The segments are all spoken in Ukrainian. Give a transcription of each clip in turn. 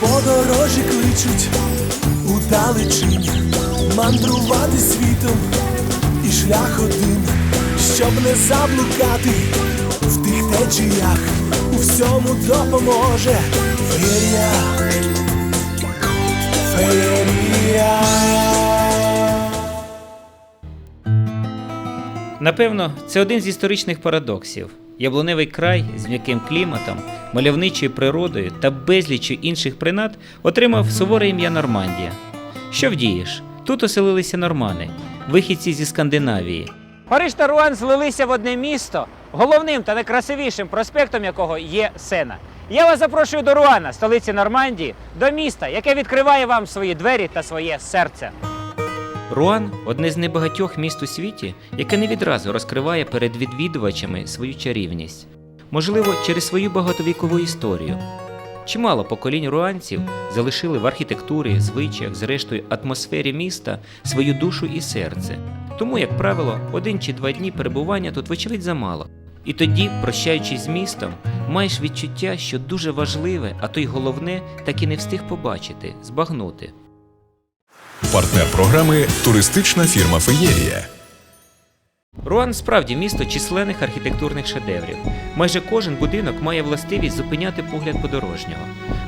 Подорожі кличуть у далечінь мандрувати світом і шлях один, щоб не заблукати в тих течіях, у всьому допоможе феєрія, феєрія. Напевно, це один з історичних парадоксів. Яблуневий край з м'яким кліматом, мальовничою природою та безліччю інших принад отримав суворе ім'я Нормандія. Що вдієш? Тут оселилися нормани, вихідці зі Скандинавії. Париж та Руан злилися в одне місто, головним та найкрасивішим проспектом якого є Сена. Я вас запрошую до Руана, столиці Нормандії, до міста, яке відкриває вам свої двері та своє серце. Руан одне з небагатьох міст у світі, яке не відразу розкриває перед відвідувачами свою чарівність, можливо, через свою багатовікову історію. Чимало поколінь руанців залишили в архітектурі, звичаях, зрештою атмосфері міста свою душу і серце. Тому, як правило, один чи два дні перебування тут, вочевидь, замало. І тоді, прощаючись з містом, маєш відчуття, що дуже важливе, а то й головне, так і не встиг побачити, збагнути. Партнер програми туристична фірма Феєрія. Руан справді місто численних архітектурних шедеврів. Майже кожен будинок має властивість зупиняти погляд подорожнього.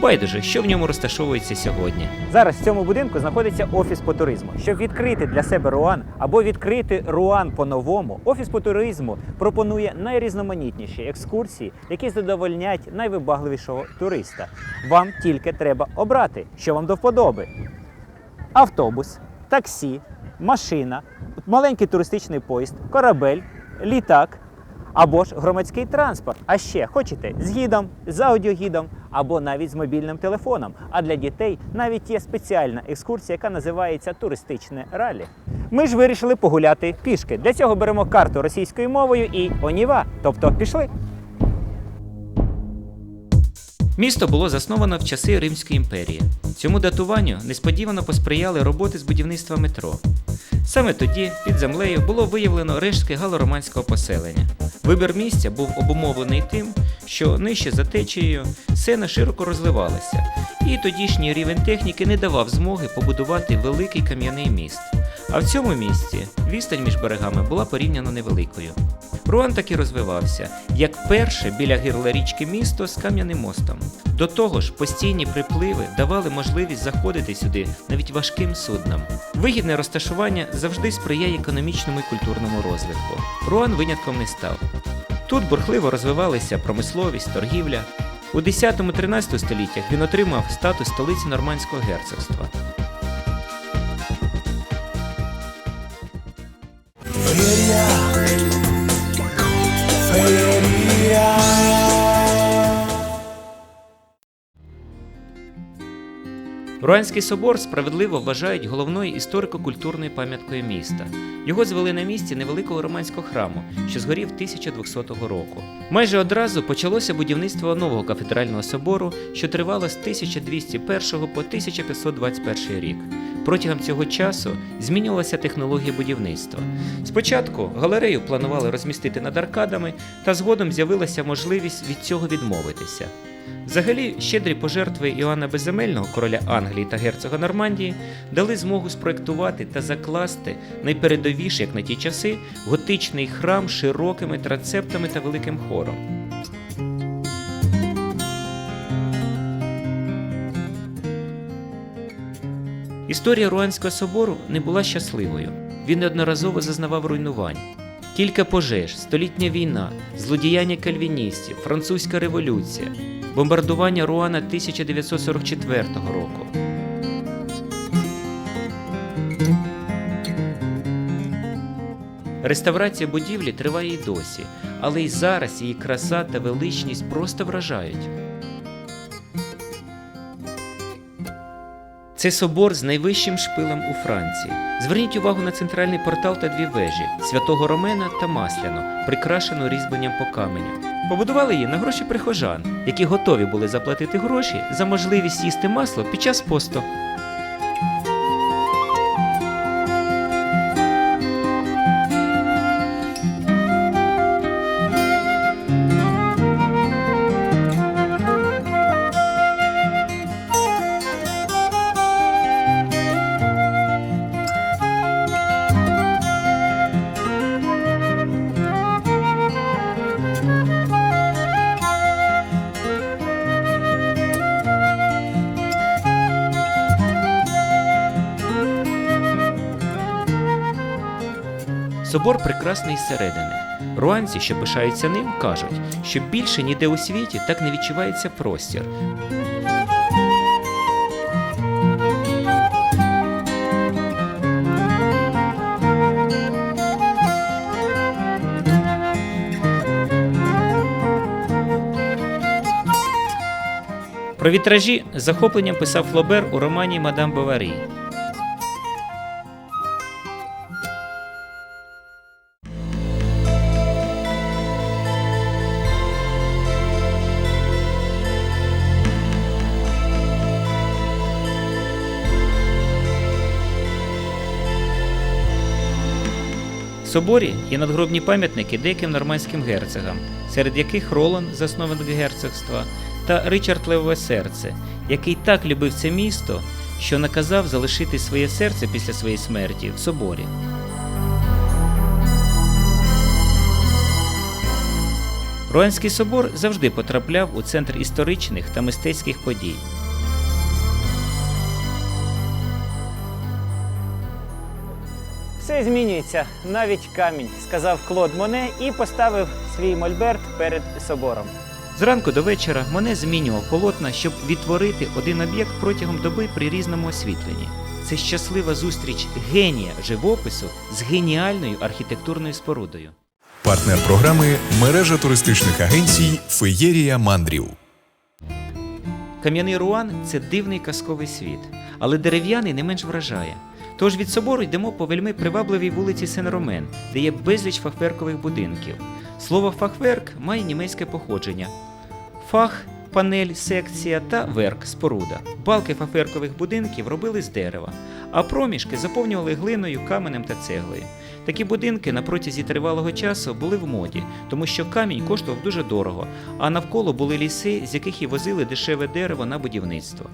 Байдуже, що в ньому розташовується сьогодні. Зараз в цьому будинку знаходиться офіс по туризму. Щоб відкрити для себе Руан або відкрити Руан по-новому, офіс по туризму пропонує найрізноманітніші екскурсії, які задовольнять найвибагливішого туриста. Вам тільки треба обрати, що вам до вподоби: автобус, таксі, машина, маленький туристичний поїзд, корабель, літак. Або ж громадський транспорт. А ще хочете з гідом, з аудіогідом або навіть з мобільним телефоном. А для дітей навіть є спеціальна екскурсія, яка називається туристичне ралі. Ми ж вирішили погуляти пішки. Для цього беремо карту російською мовою і оніва, тобто пішли. Місто було засновано в часи Римської імперії. Цьому датуванню несподівано посприяли роботи з будівництва метро. Саме тоді під землею було виявлено рештки галороманського поселення. Вибір місця був обумовлений тим, що нижче за течією сена широко розвивалася, і тодішній рівень техніки не давав змоги побудувати великий кам'яний міст. А в цьому місці відстань між берегами була порівняно невеликою. Руан таки розвивався, як перше біля гирла річки місто з кам'яним мостом. До того ж, постійні припливи давали можливість заходити сюди навіть важким суднам. Вигідне розташування завжди сприяє економічному і культурному розвитку. Руан винятком не став. Тут бурхливо розвивалися промисловість, торгівля. У 10-13 століттях він отримав статус столиці Нормандського герцогства. Руанський собор справедливо вважають головною історико-культурною пам'яткою міста. Його звели на місці невеликого романського храму, що згорів 1200 року. Майже одразу почалося будівництво нового кафедрального собору, що тривало з 1201 по 1521 рік. Протягом цього часу змінювалася технологія будівництва. Спочатку галерею планували розмістити над аркадами, та згодом з'явилася можливість від цього відмовитися. Взагалі, щедрі пожертви Іоанна Безземельного, короля Англії та герцога Нормандії, дали змогу спроектувати та закласти найпередовіший, як на ті часи, готичний храм широкими трансептами та великим хором. Історія Руанського собору не була щасливою. Він неодноразово зазнавав руйнувань. Кілька пожеж, столітня війна, злодіяння кальвіністів, французька революція, бомбардування Руана 1944 року. Реставрація будівлі триває й досі, але й зараз її краса та величність просто вражають. Це собор з найвищим шпилем у Франції. Зверніть увагу на центральний портал та дві вежі святого Ромена та Масляно, прикрашену різьбленням по каменю. Побудували її на гроші прихожан, які готові були заплатити гроші за можливість їсти масло під час посту. Собор прекрасний зсередини. Руанці, що пишаються ним, кажуть, що більше ніде у світі так не відчувається простір. Про вітражі захопленням писав Флобер у романі Мадам Боварі. Соборі є надгробні пам'ятники деяким нормандським герцогам, серед яких Ролан, засновник герцогства, та Ричард Левове серце, який так любив це місто, що наказав залишити своє серце після своєї смерті в соборі. Руанський собор завжди потрапляв у центр історичних та мистецьких подій. Все змінюється, навіть камінь, сказав Клод Моне і поставив свій мольберт перед собором. Зранку до вечора Моне змінював полотна, щоб відтворити один об'єкт протягом доби при різному освітленні. Це щаслива зустріч генія живопису з геніальною архітектурною спорудою. Партнер програми мережа туристичних агенцій Феєрія Мандрів. Кам'яний Руан це дивний казковий світ, але дерев'яний не менш вражає. Тож від собору йдемо по вельми привабливій вулиці Сен-Ромен, де є безліч фахверкових будинків. Слово фахверк має німецьке походження. Фах, панель, секція та верк споруда. Балки фахверкових будинків робили з дерева, а проміжки заповнювали глиною, каменем та цеглою. Такі будинки на протязі тривалого часу були в моді, тому що камінь коштував дуже дорого, а навколо були ліси, з яких і возили дешеве дерево на будівництво.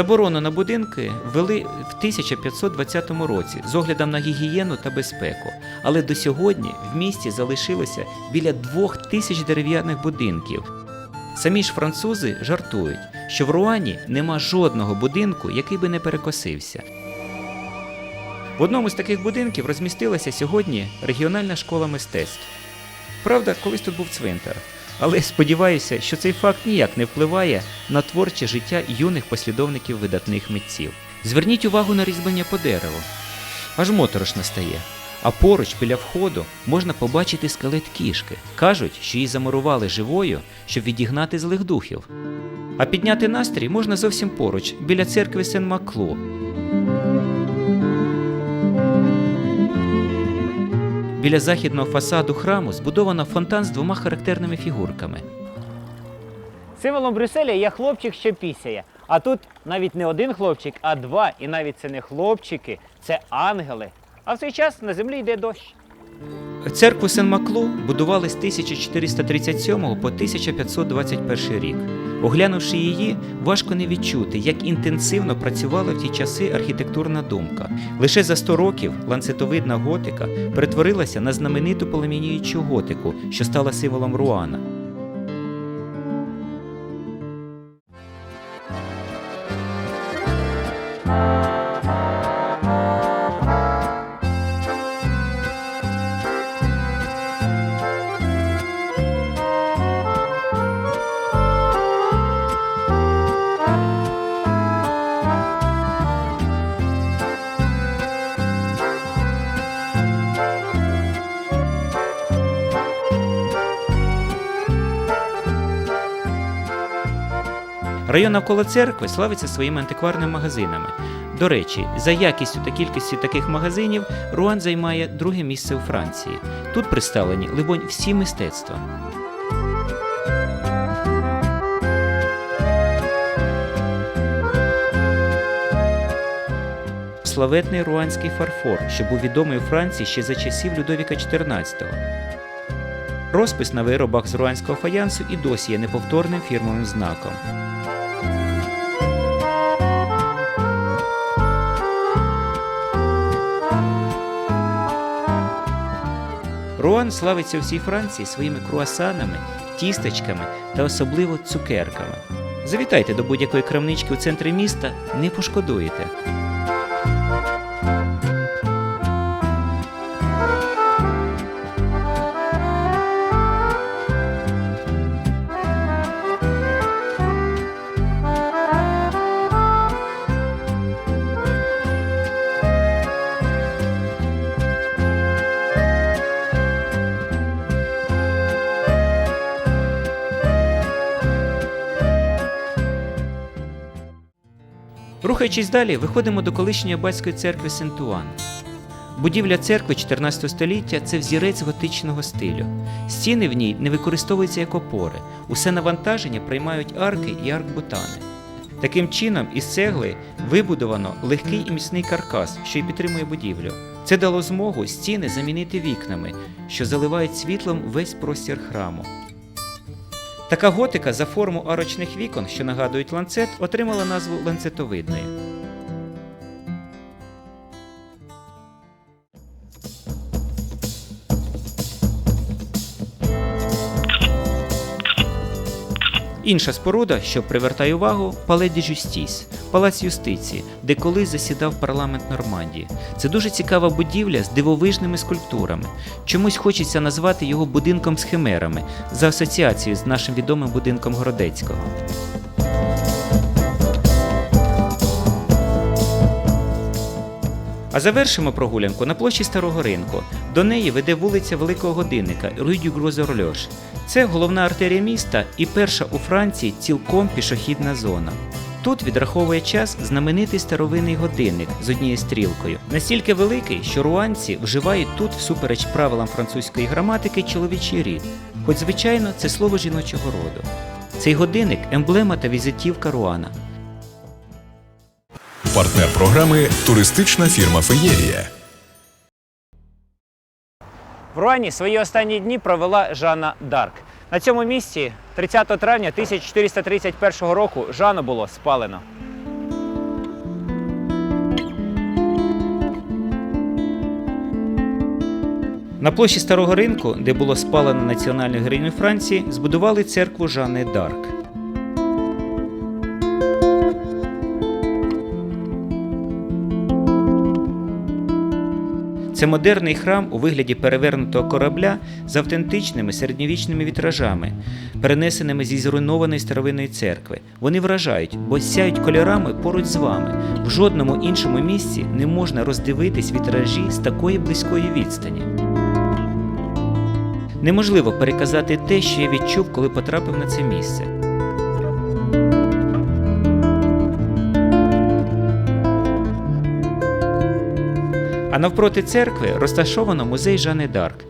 Заборону на будинки ввели в 1520 році з оглядом на гігієну та безпеку, але до сьогодні в місті залишилося біля двох тисяч дерев'яних будинків. Самі ж французи жартують, що в Руані нема жодного будинку, який би не перекосився. В одному з таких будинків розмістилася сьогодні регіональна школа мистецтв. Правда, колись тут був цвинтар, але сподіваюся, що цей факт ніяк не впливає на творче життя юних послідовників видатних митців. Зверніть увагу на різьблення по дереву. Аж моторошно стає. А поруч біля входу можна побачити скелет кішки. Кажуть, що її замурували живою, щоб відігнати злих духів. А підняти настрій можна зовсім поруч, біля церкви Сен-Макло. Біля західного фасаду храму збудовано фонтан з двома характерними фігурками. Символом Брюсселя є хлопчик, що пісяє. А тут навіть не один хлопчик, а два. І навіть це не хлопчики, це ангели. А в цей час на землі йде дощ. Церкву Сен-Маклу будували з 1437 по 1521 рік. Оглянувши її, важко не відчути, як інтенсивно працювала в ті часи архітектурна думка. Лише за 100 років ланцетовидна готика перетворилася на знамениту пламеніючу готику, що стала символом Руана. Район навколо церкви славиться своїми антикварними магазинами. До речі, за якістю та кількістю таких магазинів Руан займає друге місце у Франції. Тут представлені, либонь, всі мистецтва. славетний руанський фарфор, що був відомий у Франції ще за часів Людовіка XIV. Розпис на виробах з руанського фаянсу і досі є неповторним фірмовим знаком. Руан славиться всій Франції своїми круасанами, тістечками та особливо цукерками. Завітайте до будь-якої крамнички у центрі міста, не пошкодуєте. Рухаючись далі, виходимо до колишньої аббатської церкви Сент-Уан. Будівля церкви 14 століття це взірець готичного стилю. Стіни в ній не використовуються як опори. Усе навантаження приймають арки і аркбутани. Таким чином, із цегли вибудовано легкий і міцний каркас, що й підтримує будівлю. Це дало змогу стіни замінити вікнами, що заливають світлом весь простір храму. Така готика за форму арочних вікон, що нагадують ланцет, отримала назву ланцетовидної. Інша споруда, що привертає увагу, Пале де Жюстіс, палац юстиції, де колись засідав парламент Нормандії. Це дуже цікава будівля з дивовижними скульптурами. Чомусь хочеться назвати його будинком з химерами за асоціацією з нашим відомим будинком Городецького. А завершимо прогулянку на площі Старого ринку. До неї веде вулиця Великого годинника Рюдю Грозорльош. Це головна артерія міста і перша у Франції цілком пішохідна зона. Тут відраховує час знаменитий старовинний годинник з однією стрілкою, настільки великий, що руанці вживають тут, всупереч правилам французької граматики, чоловічий рід, хоч, звичайно, це слово жіночого роду. Цей годинник емблема та візитівка Руана. Партнер програми туристична фірма Феєрія. В Руані свої останні дні провела Жанна Дарк. На цьому місці 30 травня 1431 року Жано було спалено. На площі Старого ринку, де було спалено національну героїню Франції, збудували церкву Жанни Дарк. Це модерний храм у вигляді перевернутого корабля з автентичними середньовічними вітражами, перенесеними зі зруйнованої старовинної церкви. Вони вражають, бо сяють кольорами поруч з вами. В жодному іншому місці не можна роздивитись вітражі з такої близької відстані. Неможливо переказати те, що я відчув, коли потрапив на це місце. А навпроти церкви розташовано музей Жани Дарк.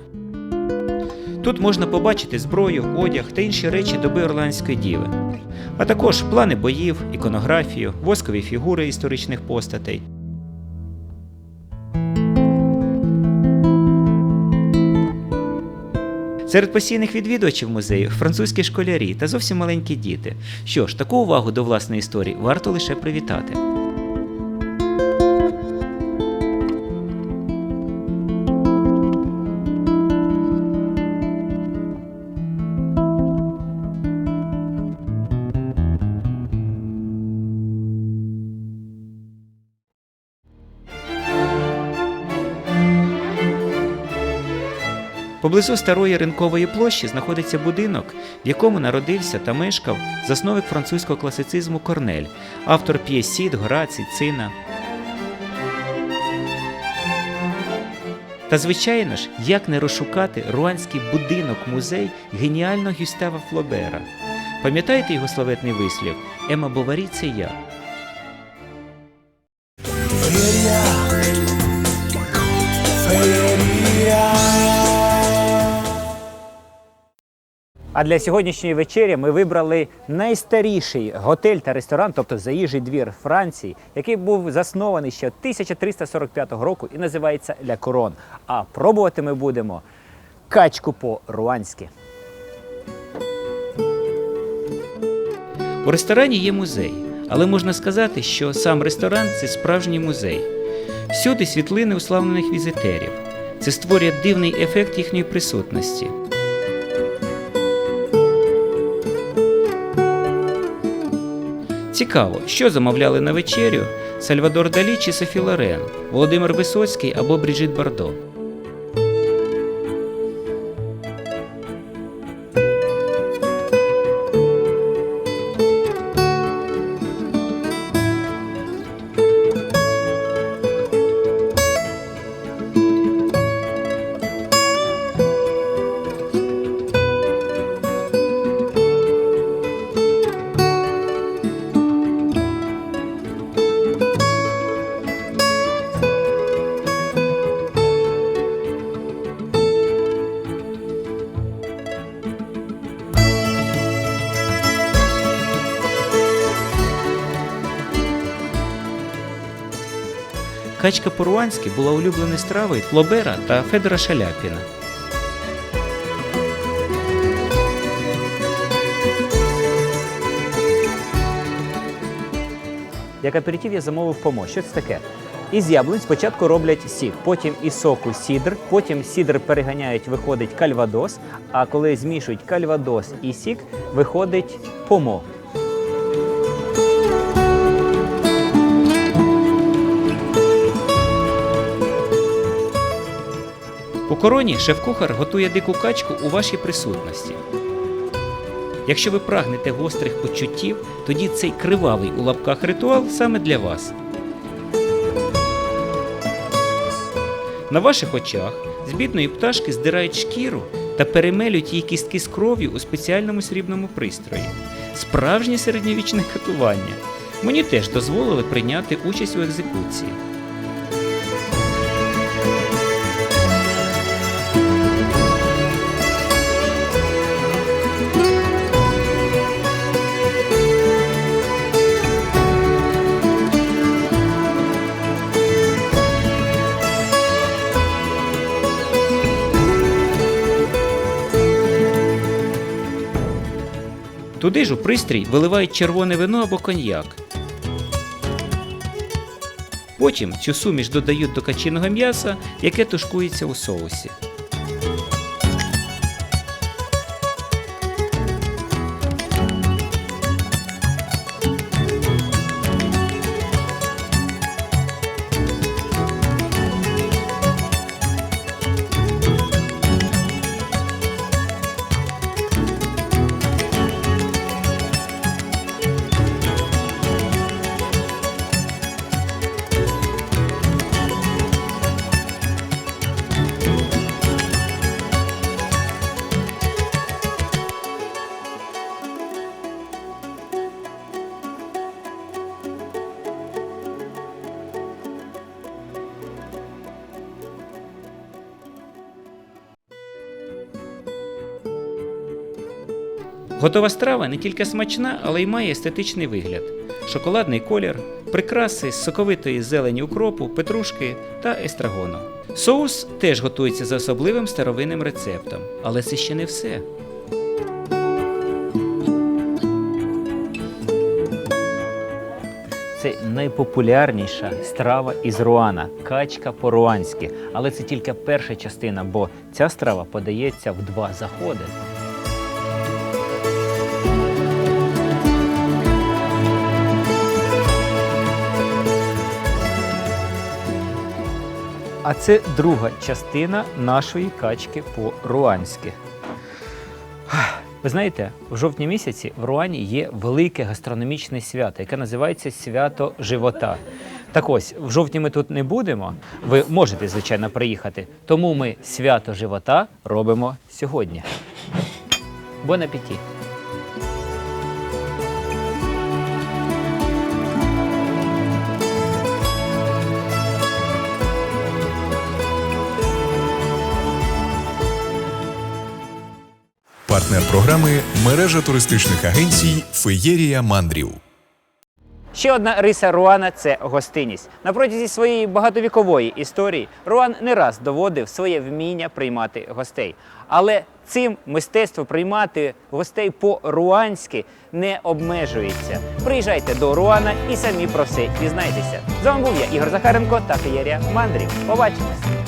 Тут можна побачити зброю, одяг та інші речі доби Орландської діви, а також плани боїв, іконографію, воскові фігури історичних постатей. Серед постійних відвідувачів музею французькі школярі та зовсім маленькі діти. Що ж, таку увагу до власної історії варто лише привітати. Поблизу старої ринкової площі знаходиться будинок, в якому народився та мешкав засновник французького класицизму Корнель, автор п'єсід, Горацій, Цина. Та звичайно ж, як не розшукати руанський будинок-музей геніального Гюстава Флобера. Пам'ятаєте його славетний вислів Ема Боварі це я. А для сьогоднішньої вечері ми вибрали найстаріший готель та ресторан, тобто заїжджий двір Франції, який був заснований ще 1345 року і називається Ля Корон. А пробувати ми будемо качку по-руанськи. У ресторані є музей, але можна сказати, що сам ресторан це справжній музей. Всюди світлини уславлених візитерів. Це створює дивний ефект їхньої присутності. Цікаво, що замовляли на вечерю Сальвадор Далі чи Софі Лорен, Володимир Висоцький або Бріджит Бардо. Качка по-руанськи була улюбленою стравою Флобера та Федора Шаляпіна. Як аперитив я замовив помо. Що це таке? Із яблунь спочатку роблять сік, потім із соку сідр, потім сідр переганяють, виходить кальвадос. А коли змішують кальвадос і сік, виходить помо. У короні шеф-кухар готує дику качку у вашій присутності. Якщо ви прагнете гострих почуттів, тоді цей кривавий у лапках ритуал саме для вас. На ваших очах з бідної пташки здирають шкіру та перемелюють її кістки з кров'ю у спеціальному срібному пристрої. Справжнє середньовічне катування. Мені теж дозволили прийняти участь у екзекуції. Туди ж у пристрій виливають червоне вино або коньяк. Потім цю суміш додають до качиного м'яса, яке тушкується у соусі. Готова страва не тільки смачна, але й має естетичний вигляд: шоколадний колір, прикраси з соковитої зелені укропу, петрушки та естрагону. Соус теж готується за особливим старовинним рецептом, але це ще не все. Це найпопулярніша страва із Руана качка по-руанськи. Але це тільки перша частина, бо ця страва подається в два заходи. А це друга частина нашої качки по-руанськи. Ви знаєте, в жовтні місяці в Руані є велике гастрономічне свято, яке називається Свято живота. Так ось, в жовтні ми тут не будемо. Ви можете, звичайно, приїхати. Тому ми свято живота робимо сьогодні. Бон апеті! Партнер програми мережа туристичних агенцій Феєрія Мандрів. Ще одна риса Руана це гостинність. На протязі своєї багатовікової історії Руан не раз доводив своє вміння приймати гостей. Але цим мистецтво приймати гостей по-руанськи не обмежується. Приїжджайте до Руана і самі про все дізнайтеся. З вами був я, Ігор Захаренко та Феєрія Мандрів. Побачимось!